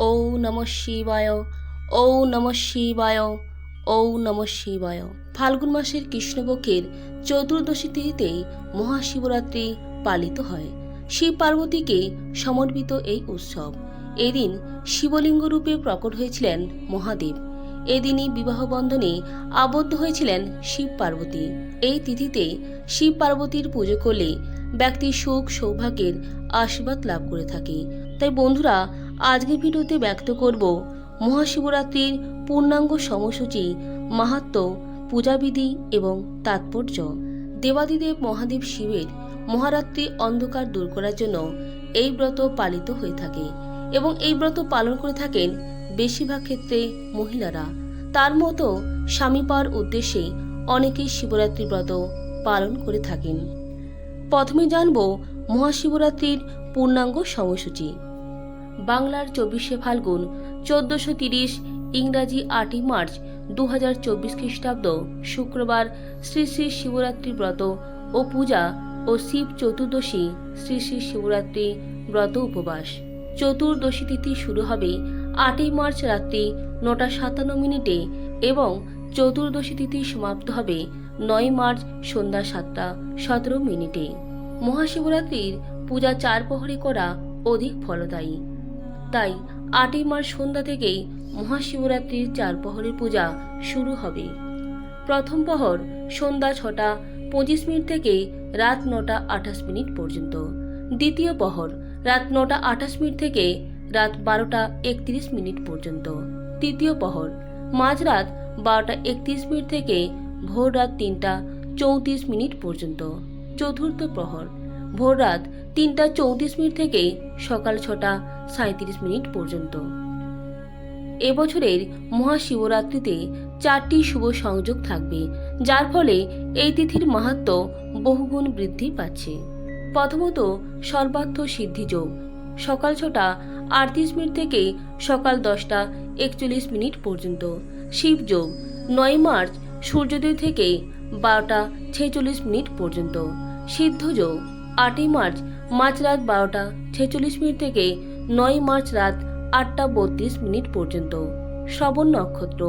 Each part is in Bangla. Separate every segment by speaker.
Speaker 1: ঔ নম শিবায়, ঔ নম শিবায়, ঔ নম শিবায়। ফাল্গুন মাসের কৃষ্ণপক্ষের চতুর্দশী তিথিতেই মহাশিবরাত্রি পালিত হয়। শিব পার্বতীকে সমর্পিত এই উৎসব। এদিন শিবলিঙ্গ রূপে প্রকট হয়েছিলেন মহাদেব। এদিনই বিবাহ বন্ধনে আবদ্ধ হয়েছিলেন শিব পার্বতী। এই তিথিতে শিব পার্বতীর পুজো করলে ব্যক্তি সুখ সৌভাগ্যের আশীর্বাদ লাভ করে থাকে। তাই বন্ধুরা আজকের ভিডিওতে ব্যক্ত করব মহাশিবরাত্রির পূর্ণাঙ্গ সময়সূচি, মাহাত্ম, পূজাবিধি এবং তাৎপর্য। দেবাদিদেব মহাদেব শিবের মহারাত্রি অন্ধকার দূর করার জন্য এই ব্রত পালিত হয়ে থাকে এবং এই ব্রত পালন করে থাকেন বেশিরভাগ ক্ষেত্রে মহিলারা। তার মতো স্বামী পাওয়ার উদ্দেশ্যে অনেকেই শিবরাত্রি ব্রত পালন করে থাকেন। প্রথমে জানব মহাশিবরাত্রির পূর্ণাঙ্গ সময়সূচি। বাংলার চব্বিশে ফাল্গুন, চোদ্দশো তিরিশ, ইংরাজি আটই মার্চ দু হাজার চব্বিশ খ্রিস্টাব্দ, শুক্রবার শ্রী শ্রী শিবরাত্রি ব্রত ও পূজা ও শিব চতুর্দশী শ্রী শ্রী শিবরাত্রি ব্রত উপবাস। চতুর্দশী তিথি শুরু হবে আটই মার্চ রাত্রি নটা সাতান্ন মিনিটে এবং চতুর্দশী তিথি সমাপ্ত হবে নয় মার্চ সন্ধ্যা সাতটা সতেরো মিনিটে। মহাশিবরাত্রির পূজা চার প্রহরে করা অধিক ফলদায়ী। তাই আটই মার্চ সন্ধ্যা থেকেই মহাশিবরাত্রির চার প্রহরের পূজা শুরু হবে। প্রথম প্রহর সন্ধ্যা ছটা পঁচিশ মিনিট থেকে রাত নটা আঠাশ মিনিট পর্যন্ত। দ্বিতীয় প্রহর রাত নটা আঠাশ মিনিট থেকে রাত বারোটা একত্রিশ মিনিট পর্যন্ত। তৃতীয় প্রহর মাঝরাত বারোটা একত্রিশ মিনিট থেকে ভোর রাত তিনটা চৌত্রিশ মিনিট পর্যন্ত। চতুর্থ প্রহর ভোর রাত তিনটা চৌত্রিশ মিনিট থেকে সকাল ছটা সাঁত্রিশ মিনিট পর্যন্ত। এবছরের মহাশিবরাত্রিতে চারটি শুভ সংযোগ থাকবে, যার ফলে এই তিথির মাহাত্ম বহুগুণ বৃদ্ধি পাচ্ছে। প্রথমত, সর্বার্থ সিদ্ধি যোগ। সকাল ছটা আটত্রিশ মিনিট থেকে সকাল দশটা একচল্লিশ মিনিট পর্যন্ত। শিবযোগ নয় মার্চ সূর্যোদয় থেকে বারোটা ছেচল্লিশ মিনিট পর্যন্ত। সিদ্ধযোগ আটই মার্চ মাঝরাত বারোটা ছেচল্লিশ মিনিট থেকে নয় মার্চ রাত আটটা বত্রিশ মিনিট পর্যন্ত। শ্রবণ নক্ষত্র।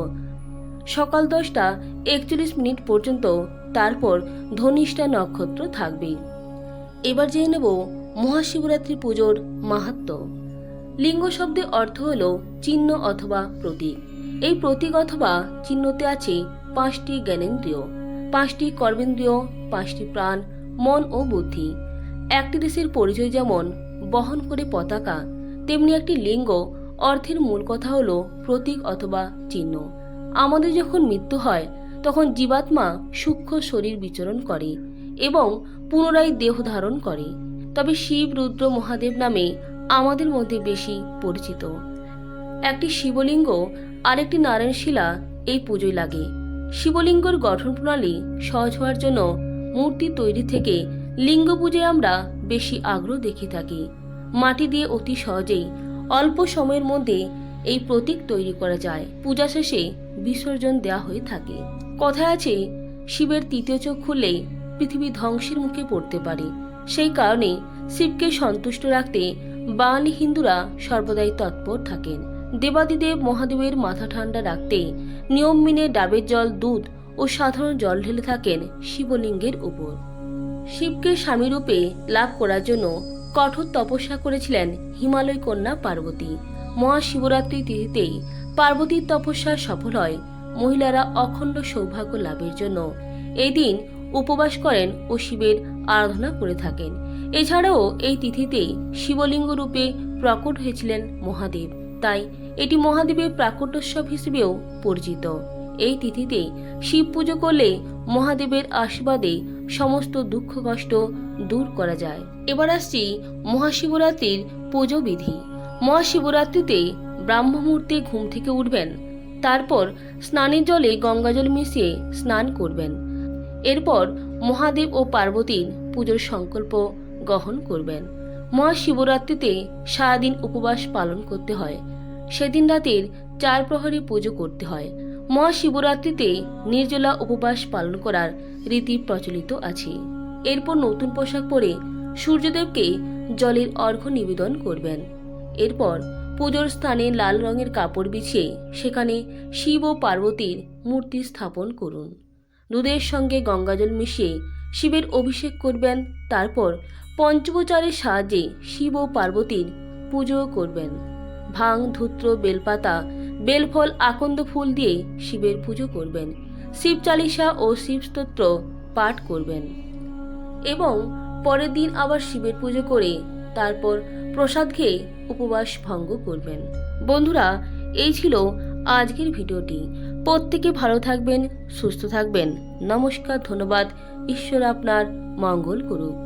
Speaker 1: সকাল দশটা একচল্লিশ মিনিট পর্যন্ত তারপর ধনিষ্ঠা নক্ষত্র থাকবে। এবার জেনে নেব মহাশিবরাত্রি পুজোর মাহাত্ম। লিঙ্গ শব্দের অর্থ হল চিহ্ন অথবা প্রতীক। এই প্রতীক অথবা চিহ্নতে আছে পাঁচটি জ্ঞানেন্দ্রিয়। পাঁচটি কর্মেন্দ্রিয়, পাঁচটি প্রাণ, মন ও বুদ্ধি। একটি দেশের পরিচয় যেমন বহন করে পতাকা, তেমনি একটি লিঙ্গ অর্থের মূল কথা হলো প্রতীক অথবা চিহ্ন। আমাদের যখন মৃত্যু হয়, তখন জীবাত্মা সূক্ষ্ম শরীর বিচরণ করে এবং পুনরায় দেহ ধারণ করে। তবে শিব, রুদ্র, মহাদেব নামে আমাদের মধ্যে বেশি পরিচিত। একটি শিবলিঙ্গ, আরেকটি নারায়ণ শিলা এই পুজোয় লাগে। শিবলিঙ্গর গঠন প্রণালী সহজ হওয়ার জন্য মূর্তি তৈরি থেকে লিঙ্গ পুজোয় আমরা বেশি আগ্রহ দেখে থাকি। মাটি দিয়ে অতি সহজেই অল্প সময়ের মধ্যে এই প্রতীক তৈরি করা যায়। পূজা শেষে বিসর্জন দেওয়া হয়ে থাকে। কথায় আছে, শিবের তৃতীয় চোখ খুললে পৃথিবী ধ্বংসের মুখে পড়তে পারে। সেই কারণে শিবকে সন্তুষ্ট রাখতে বাঙালি হিন্দুরা সর্বদাই তৎপর থাকেন। দেবাদিদেব মহাদেবের মাথা ঠান্ডা রাখতে নিয়ম মেনে ডাবের জল, দুধ ও সাধারণ জল ঢেলে থাকেন শিবলিঙ্গের উপর। শিবকে স্বামীরূপে লাভ করার জন্য কঠোর তপস্যা করেছিলেন হিমালয় কন্যা পার্বতী। মহাশিবরাত্রি তিথিতেই পার্বতীর তপস্যা সফল হয় মহিলারা অখণ্ড সৌভাগ্য লাভের জন্য। এই দিন উপবাস করেন ও শিবের আরাধনা করে থাকেন। এছাড়াও এই তিথিতেই শিবলিঙ্গ রূপে প্রকট হয়েছিলেন মহাদেব। তাই এটি মহাদেবের প্রাকট্যোৎসব হিসেবেও পরিচিত। এই তিথিতে শিব পুজো করলে মহাদেবের আশীর্বাদে সমস্ত দুঃখ কষ্ট দূর করা যায়। এবার আসছি মহাশিবরাত্রির পুজো বিধি। মহাশিবরাত্রিতে ব্রাহ্ম মুহূর্তে ঘুম থেকে উঠবেন, তারপর স্নানের জলে গঙ্গাজল মিশিয়ে স্নান করবেন। এরপর মহাদেব ও পার্বতীর পুজোর সংকল্প গ্রহণ করবেন। মহাশিবরাত্রিতে সারাদিন উপবাস পালন করতে হয়। সেদিন রাতের চার প্রহরী পুজো করতে হয়। মহাশিবরাত্রিতে নির্জলা উপবাস পালন করার রীতি প্রচলিত আছে। এরপর নতুন পোশাক পরে সূর্যদেবকে জলের অর্ঘ্য নিবেদন করবেন। এরপর পুজোর স্থানে লাল রঙের কাপড় বিছিয়ে সেখানে শিব ও পার্বতীর মূর্তি স্থাপন করুন। দুধের সঙ্গে গঙ্গাজল মিশিয়ে শিবের অভিষেক করবেন। তারপর পঞ্চোপচারের সাহায্যে শিব ও পার্বতীর পুজো করবেন। ভাং ধূত্র, বেলপাতা বেলফল আকন্দ ফুল দিয়ে শিবের পুজো করবেন। শিব চালিসা ও শিব স্তোত্র পাঠ করবেন। এবং পরের দিন আবার শিবের পুজো করে তারপর প্রসাদ খেয়ে উপবাস ভঙ্গ করবেন। বন্ধুরা, এই ছিল আজকের ভিডিওটি। প্রত্যেকে ভালো থাকবেন, সুস্থ থাকবেন। নমস্কার, ধন্যবাদ। ঈশ্বর আপনার মঙ্গল করুক।